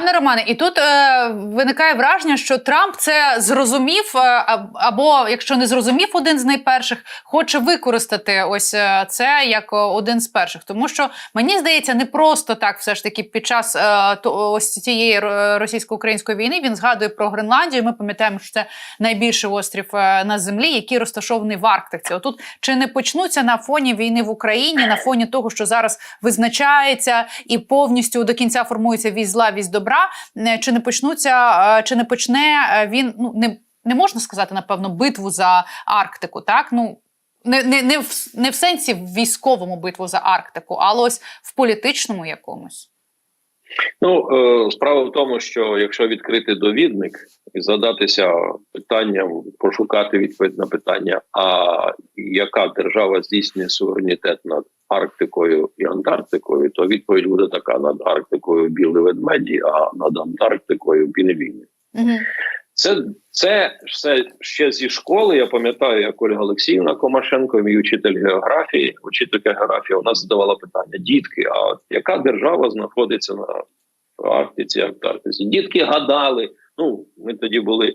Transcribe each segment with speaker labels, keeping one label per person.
Speaker 1: Пане Романе, і тут е, виникає враження, що Трамп це зрозумів, е, або якщо не зрозумів один з найперших, хоче використати ось е, це як один з перших. Тому що мені здається, не просто так, все ж таки, під час е, то, ось цієї е, російсько-української війни він згадує про Гренландію. Ми пам'ятаємо, що це найбільший острів е, на землі, який розташований в Арктиці. Отут чи не почнуться на фоні війни в Україні, на фоні того, що зараз визначається і повністю до кінця формується вісь зла, вісь добра, е, чи не почнуться, е, чи не почне е, він ну не, не можна сказати, напевно, битву за Арктику, так ну. Не, не, не, в, не в сенсі в військовому битву за Арктику, але ось в політичному якомусь.
Speaker 2: Ну е, справа в тому, що якщо відкрити довідник і задатися питанням, пошукати відповідь на питання, а яка держава здійснює суверенітет над Арктикою і Антарктикою, то відповідь буде така: над Арктикою білий ведмеді, а над Антарктикою пінгвіни.
Speaker 1: Угу.
Speaker 2: Це це все ще зі школи. Я пам'ятаю, як Ольга Олексіївна Комашенко, мій учитель географії, учителька географії, вона задавала питання: дітки, а яка держава знаходиться на Арктиці, Антарктиці? Дітки гадали. Ну, ми тоді були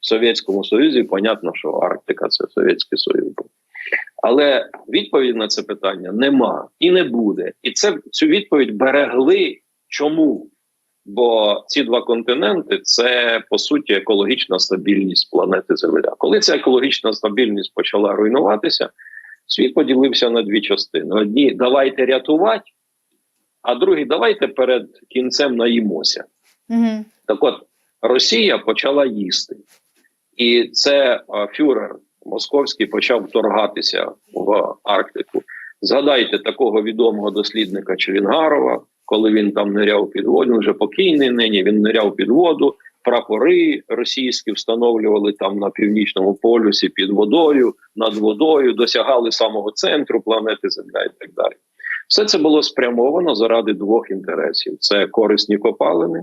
Speaker 2: в Совєтському Союзі. Понятно, що Арктика це Совєтський Союз. був. Але відповіді на це питання нема і не буде. І це цю відповідь берегли. Чому? Бо ці два континенти це по суті екологічна стабільність планети Земля. Коли ця екологічна стабільність почала руйнуватися, світ поділився на дві частини: одні давайте рятувати, а другі давайте перед кінцем наїмося.
Speaker 1: Угу.
Speaker 2: Так от Росія почала їсти, і це а, фюрер московський почав вторгатися в Арктику. Згадайте такого відомого дослідника Черінгарова, коли він там ниряв під воду, він вже покійний нині. Він ниряв під воду. Прапори російські встановлювали там на північному полюсі під водою, над водою, досягали самого центру планети Земля і так далі. Все це було спрямовано заради двох інтересів: це корисні копалини,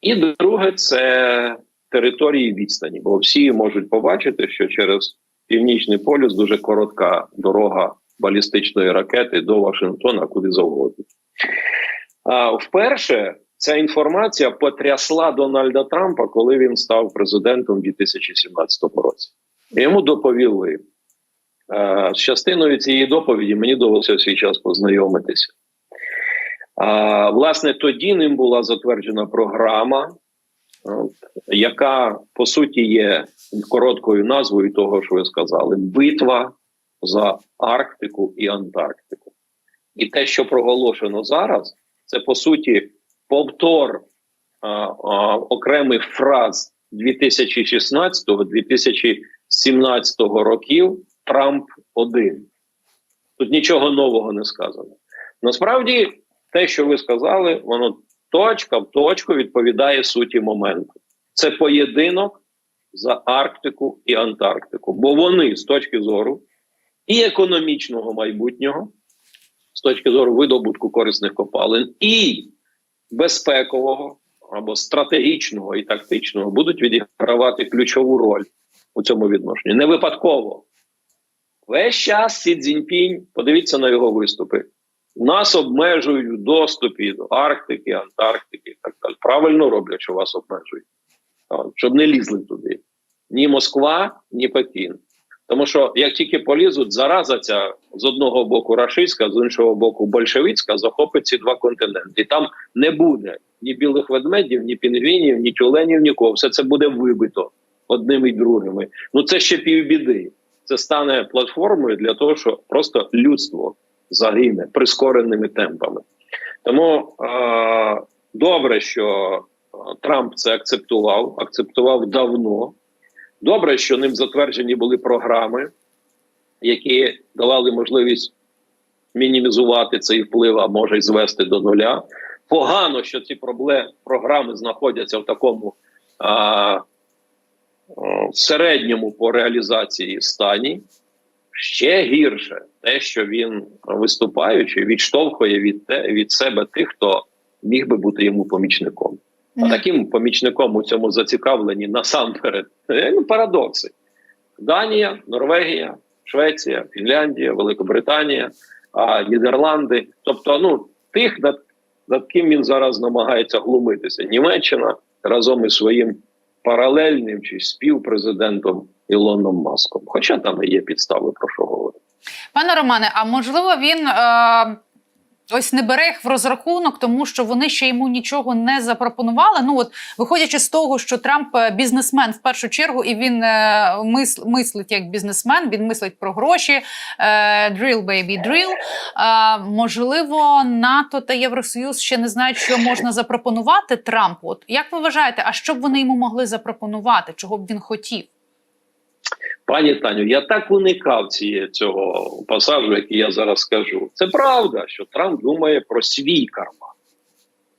Speaker 2: і друге це території відстані. Бо всі можуть побачити, що через північний полюс дуже коротка дорога балістичної ракети до Вашингтона, куди завгодно. Вперше ця інформація потрясла Дональда Трампа, коли він став президентом у 2017 році. Йому доповіли. З частиною цієї доповіді мені довелося в свій час познайомитися. Власне, тоді ним була затверджена програма, яка по суті є короткою назвою того, що ви сказали: битва за Арктику і Антарктику. І те, що проголошено зараз, це по суті повтор а, а, окремих фраз 2016-2017 років Трамп 1 Тут нічого нового не сказано. Насправді, те, що ви сказали, воно точка в точку відповідає суті моменту. Це поєдинок за Арктику і Антарктику, бо вони з точки зору і економічного майбутнього, з точки зору видобутку корисних копалин, і безпекового або стратегічного і тактичного будуть відігравати ключову роль у цьому відношенні. Не випадково. Весь час Сі Цзіньпінь, подивіться на його виступи. Нас обмежують в доступі до Арктики, Антарктики і так далі. Правильно роблять, що вас обмежують, щоб не лізли туди. Ні Москва, ні Пекін. Тому що як тільки полізуть, зараза ця з одного боку рашистська, з іншого боку, большевицька, захопить ці два континенти. І там не буде ні білих ведмедів, ні пінгвінів, ні тюленів, нікого. Все це буде вибито одними і другими. Ну це ще півбіди. Це стане платформою для того, щоб просто людство загине прискореними темпами. Тому е- добре, що Трамп це акцептував, акцептував давно. Добре, що ним затверджені були програми, які давали можливість мінімізувати цей вплив, а може й звести до нуля. Погано, що ці програми знаходяться в такому а, середньому по реалізації стані. Ще гірше те, що він виступаючи, відштовхує від те від себе тих, хто міг би бути йому помічником. А таким помічником у цьому зацікавлені насамперед ну, парадокси: Данія, Норвегія, Швеція, Фінляндія, Великобританія, а, Нідерланди. Тобто, ну тих, над ким він зараз намагається глумитися. Німеччина разом із своїм паралельним чи співпрезидентом Ілоном Маском. Хоча там і є підстави про що говорити.
Speaker 1: Пане Романе, а можливо, він е, ось не бере їх в розрахунок, тому що вони ще йому нічого не запропонували. Ну от виходячи з того, що Трамп е, бізнесмен в першу чергу, і він е, мис, мислить як бізнесмен, він мислить про гроші. Е, drill, baby, drill. Е, можливо, НАТО та Євросоюз ще не знають, що можна запропонувати Трампу. От як ви вважаєте, а що б вони йому могли запропонувати? Чого б він хотів?
Speaker 2: Пані Таню, я так уникав цієї цього пасажу, який я зараз скажу. Це правда, що Трамп думає про свій карман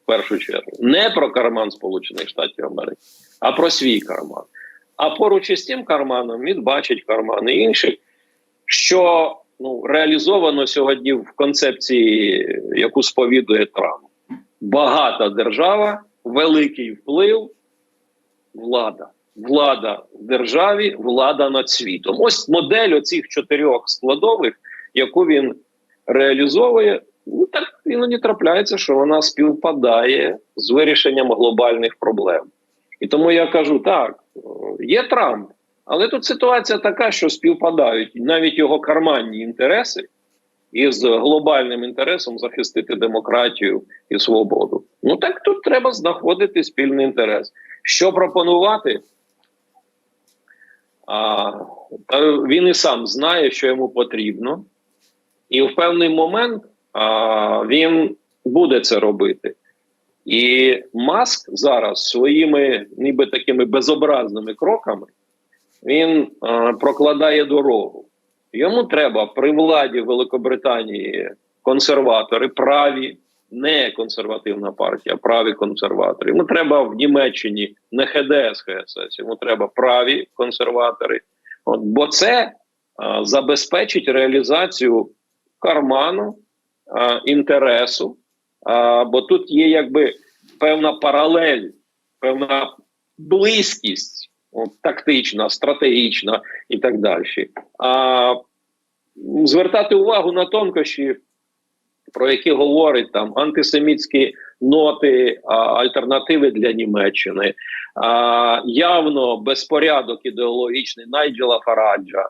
Speaker 2: в першу чергу, не про карман Сполучених Штатів Америки, а про свій карман. А поруч із тим карманом він бачить кармани інших, що ну, реалізовано сьогодні в концепції, яку сповідує Трамп. Багата держава, великий вплив, влада. Влада в державі, влада над світом. Ось модель оцих чотирьох складових, яку він реалізовує. Ну так іноді трапляється, що вона співпадає з вирішенням глобальних проблем. І тому я кажу: так, є Трамп, але тут ситуація така, що співпадають навіть його карманні інтереси із глобальним інтересом захистити демократію і свободу. Ну так тут треба знаходити спільний інтерес. Що пропонувати? А, він і сам знає, що йому потрібно, і в певний момент а, він буде це робити. І Маск зараз своїми ніби такими безобразними кроками він а, прокладає дорогу. Йому треба при владі Великобританії консерватори, праві, не консервативна партія, а праві консерватори. Йому треба в Німеччині не ХДС ХСС, йому треба праві консерватори. От, бо це а, забезпечить реалізацію карману а, інтересу. А, бо тут є якби певна паралель, певна близькість, от, тактична, стратегічна і так далі. А звертати увагу на тонкощі, про які говорить там антисемітські ноти, а, альтернативи для Німеччини, а, явно безпорядок ідеологічний Найджела Фараджа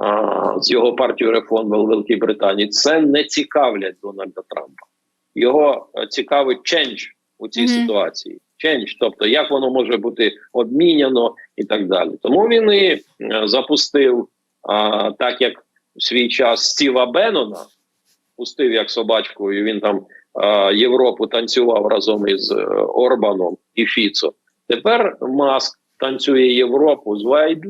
Speaker 2: а, з його партією реформ в Великій Британії. Це не цікавлять Дональда Трампа. Його е, цікавить чендж у цій
Speaker 1: Мгм.
Speaker 2: ситуації. Чендж, тобто як воно може бути обміняно і так далі. Тому він і е, запустив, а, так як в свій час Стіва Беннона, пустив як собачку, і він там а, Європу танцював разом із е, Орбаном і Фіцо. Тепер Маск танцює Європу з Вайд,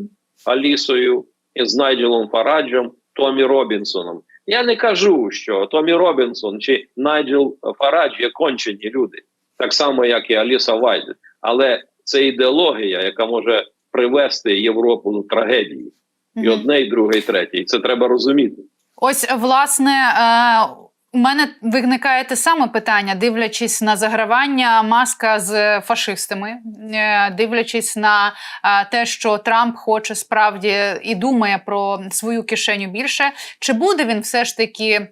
Speaker 2: Алісою, і з Найджелом Фараджем, Томі Робінсоном. Я не кажу, що Томі Робінсон чи Найджел Фарадж є кончені люди, так само, як і Аліса Вайд. Але це ідеологія, яка може привести Європу до трагедії. І одне, і друге, і третє. І це треба розуміти.
Speaker 1: Ось власне. Е- у мене виникає те саме питання, дивлячись на загравання маска з фашистами, е, дивлячись на е, те, що Трамп хоче справді і думає про свою кишеню більше. Чи буде він все ж таки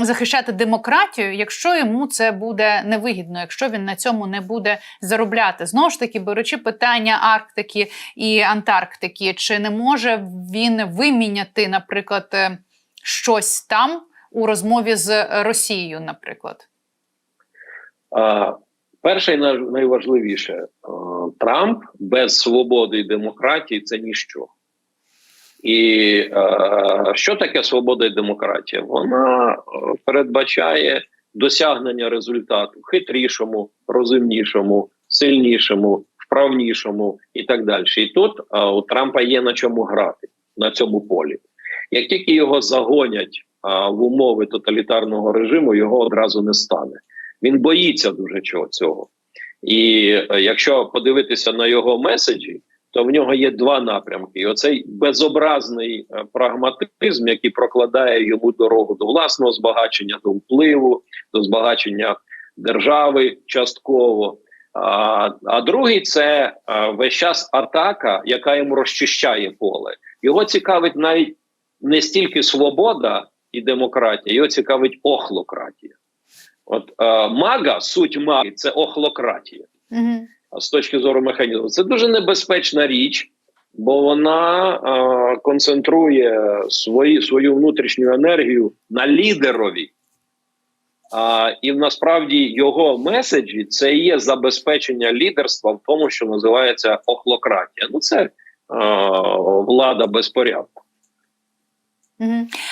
Speaker 1: захищати демократію, якщо йому це буде невигідно, якщо він на цьому не буде заробляти? Знову ж таки, беручи питання Арктики і Антарктики, чи не може він виміняти, наприклад, е, щось там? у розмові з Росією, наприклад?
Speaker 2: А, перше і найважливіше, Трамп без свободи і демократії це ніщо. І е, що таке свобода і демократія? Вона е, передбачає досягнення результату хитрішому, розумнішому, сильнішому, вправнішому і так далі. І тут е, у Трампа є на чому грати на цьому полі. Як тільки його загонять а, в умови тоталітарного режиму, його одразу не стане. Він боїться дуже чого цього. І е, якщо подивитися на його меседжі, то в нього є два напрямки: і оцей безобразний е, прагматизм, який прокладає йому дорогу до власного збагачення, до впливу, до збагачення держави частково. А, а другий це а, весь час атака, яка йому розчищає поле. Його цікавить навіть не стільки свобода і демократія, його цікавить охлократія. От е, мага, суть маги це охлократія.
Speaker 1: Угу.
Speaker 2: А з точки зору механізму, це дуже небезпечна річ, бо вона е, концентрує свої, свою внутрішню енергію на лідерові. А, і насправді його меседжі це і є забезпечення лідерства в тому, що називається охлократія. Ну, це е, влада безпорядку.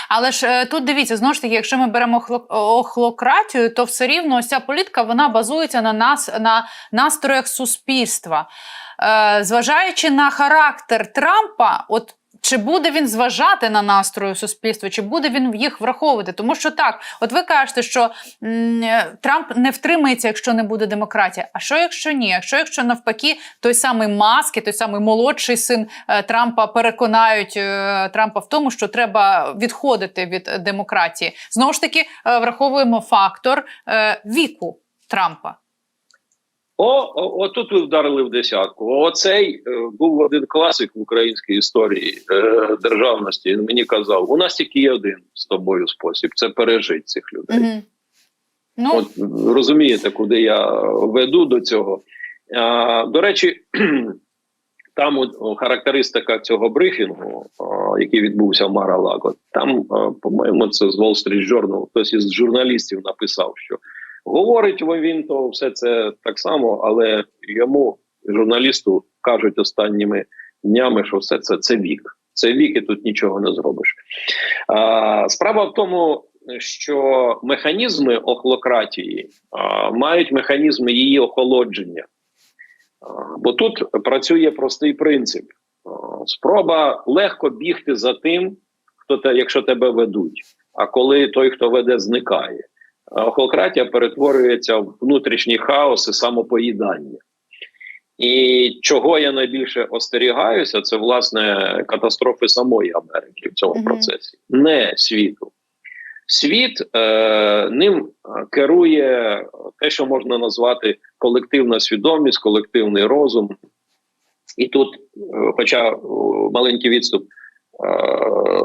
Speaker 1: Але ж е, тут дивіться, знову ж таки, якщо ми беремо охлократію, то все рівно ось ця політика вона базується на нас на настроях суспільства. Е, зважаючи на характер Трампа, от чи буде він зважати на настрої суспільства, чи буде він їх враховувати? Тому що так, от ви кажете, що е, Трамп не втримається, якщо не буде демократія. А що якщо ні? Якщо якщо навпаки, той самий Маск, і той самий молодший син е, Трампа переконають е, Трампа в тому, що треба відходити від демократії. Знову ж таки, враховуємо фактор віку Трампа.
Speaker 2: О, о, о, тут ви вдарили в десятку. Оцей е, був один класик в українській історії е, державності. Він мені казав: у нас тільки є один з тобою спосіб це пережити цих людей.
Speaker 1: Угу. Ну,
Speaker 2: От розумієте, куди я веду до цього. А, до речі, там от, о, характеристика цього брифінгу, о, який відбувся в Мара-Лаго, там, о, по-моєму, це з Wall Street Journal, хтось із журналістів написав, що говорить він то все це так само, але йому, журналісту, кажуть останніми днями, що все це, це вік. Це вік, і тут нічого не зробиш. А, справа в тому, що механізми охлократії а, мають механізми її охолодження. А, бо тут працює простий принцип: А, спроба легко бігти за тим, хто те, якщо тебе ведуть. А коли той, хто веде, зникає, охлократія перетворюється в внутрішній хаос і самопоїдання. І чого я найбільше остерігаюся, це власне катастрофи самої Америки в цьому процесі, не світу. Світ е, ним керує те, що можна назвати колективна свідомість, колективний розум. І тут, е, хоча маленький відступ, е,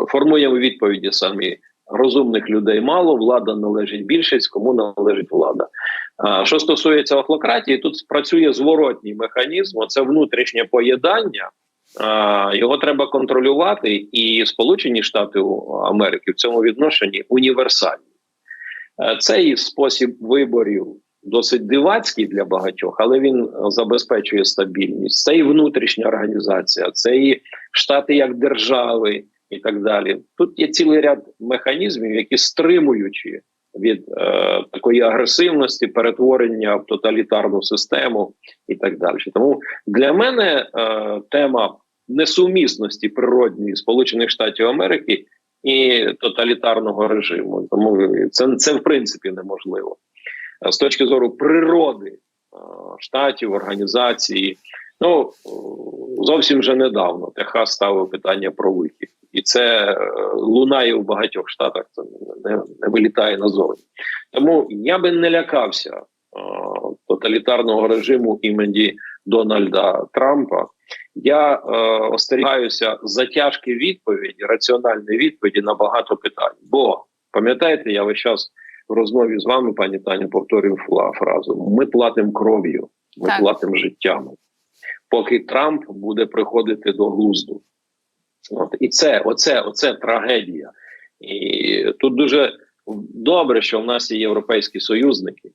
Speaker 2: формуємо відповіді самі. Розумних людей мало, влада належить більшість, кому належить влада. Що стосується охлократії, тут працює зворотній механізм, це внутрішнє поєднання. А, Його треба контролювати, і Сполучені Штати Америки в цьому відношенні універсальні. Цей спосіб виборів досить дивацький для багатьох, але він забезпечує стабільність. Це і внутрішня організація, це і штати як держави і так далі. Тут є цілий ряд механізмів, які стримуючи від е, такої агресивності, перетворення в тоталітарну систему і так далі. Тому для мене е, тема несумісності природньої Сполучених Штатів Америки і тоталітарного режиму. Тому це, це в принципі неможливо. Е, З точки зору природи е, штатів, організації, ну е, зовсім вже недавно Техас ставив питання про вихід, і це е, лунає в багатьох штатах. Це не, не вилітає назовні. Тому я би не лякався е, тоталітарного режиму імені Дональда Трампа. Я е, остерігаюся затяжки відповіді, раціональної відповіді на багато питань. Бо пам'ятаєте, я весь час в розмові з вами, пані Таня, повторюю фразу: ми платимо кров'ю, ми
Speaker 1: Так.
Speaker 2: платимо життями, поки Трамп буде приходити до глузду. От і це, оце, оце трагедія. І тут дуже добре, що в нас є європейські союзники,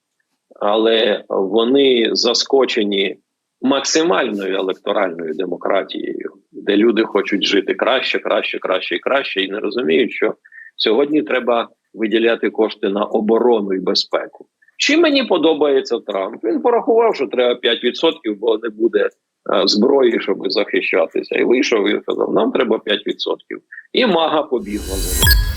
Speaker 2: але вони заскочені максимальною електоральною демократією, де люди хочуть жити краще, краще, краще і краще, і не розуміють, що сьогодні треба виділяти кошти на оборону і безпеку. Чи мені подобається Трамп? Він порахував, що треба 5%, бо не буде зброї, щоб захищатися. І вийшов і сказав: нам треба 5%. І мага побігла за ним.